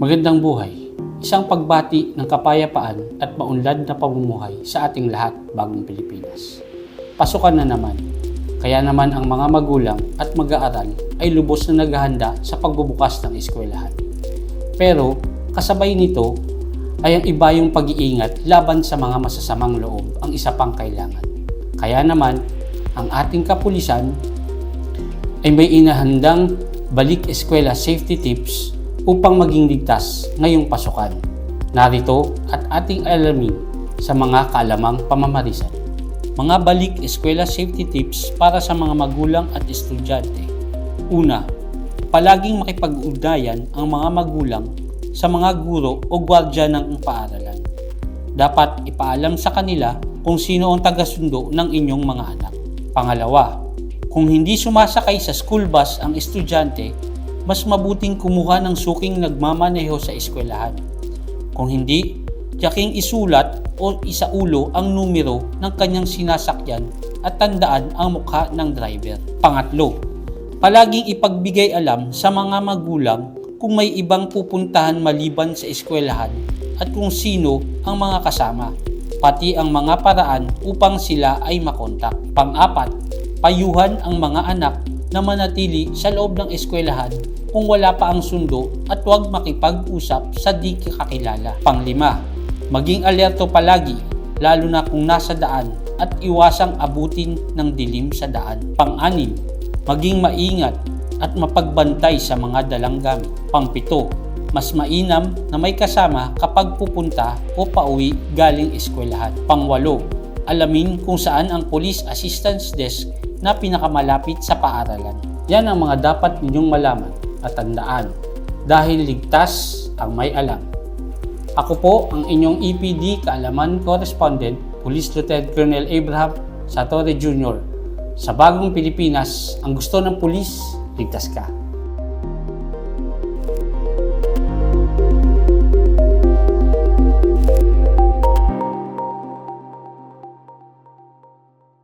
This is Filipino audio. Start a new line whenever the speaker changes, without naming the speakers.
Magandang buhay. Isang pagbati ng kapayapaan at maunlad na pamumuhay sa ating lahat bagong Pilipinas. Pasukan na naman. Kaya naman ang mga magulang at mag-aaral ay lubos na naghahanda sa pagbubukas ng eskwelahan. Pero kasabay nito ay ang iba yung pag-iingat laban sa mga masasamang loob ang isa pang kailangan. Kaya naman, ang ating kapulisan ay may inahandang balik eskwela safety tips upang maging ligtas ngayong pasukan. Narito at ating alamin sa mga kalamang pamamarisan. Mga balik eskwela safety tips para sa mga magulang at estudyante. Una, palaging makipag-ugnayan ang mga magulang sa mga guro o gwardya ng paaralan. Dapat ipaalam sa kanila kung sino ang tagasundo ng inyong mga anak. Pangalawa, kung hindi sumasakay sa school bus ang estudyante, mas mabuting kumuha ng suking nagmamaneho sa eskwelahan. Kung hindi, tiyaking isulat o isaulo ang numero ng kanyang sinasakyan at tandaan ang mukha ng driver. Pangatlo, palaging ipagbigay alam sa mga magulang kung may ibang pupuntahan maliban sa eskwelahan at kung sino ang mga kasama, pati ang mga paraan upang sila ay makontak. Pang-apat, payuhan ang mga anak na manatili sa loob ng eskwelahan kung wala pa ang sundo at huwag makipag-usap sa di kakilala. Panglima, maging alerto palagi lalo na kung nasa daan at iwasang abutin ng dilim sa daan. Pang-anim, maging maingat at mapagbantay sa mga dalang gamit. Pangpito, mas mainam na may kasama kapag pupunta o pauwi galing eskwelahan. Pangwalo, alamin kung saan ang Police Assistance Desk na pinakamalapit sa paaralan. Yan ang mga dapat ninyong malaman at tandaan dahil ligtas ang may alam. Ako po ang inyong EPD Kaalaman Correspondent, Police Lieutenant Colonel Abraham Satore Jr. Sa bagong Pilipinas, ang gusto ng pulis, ligtas ka.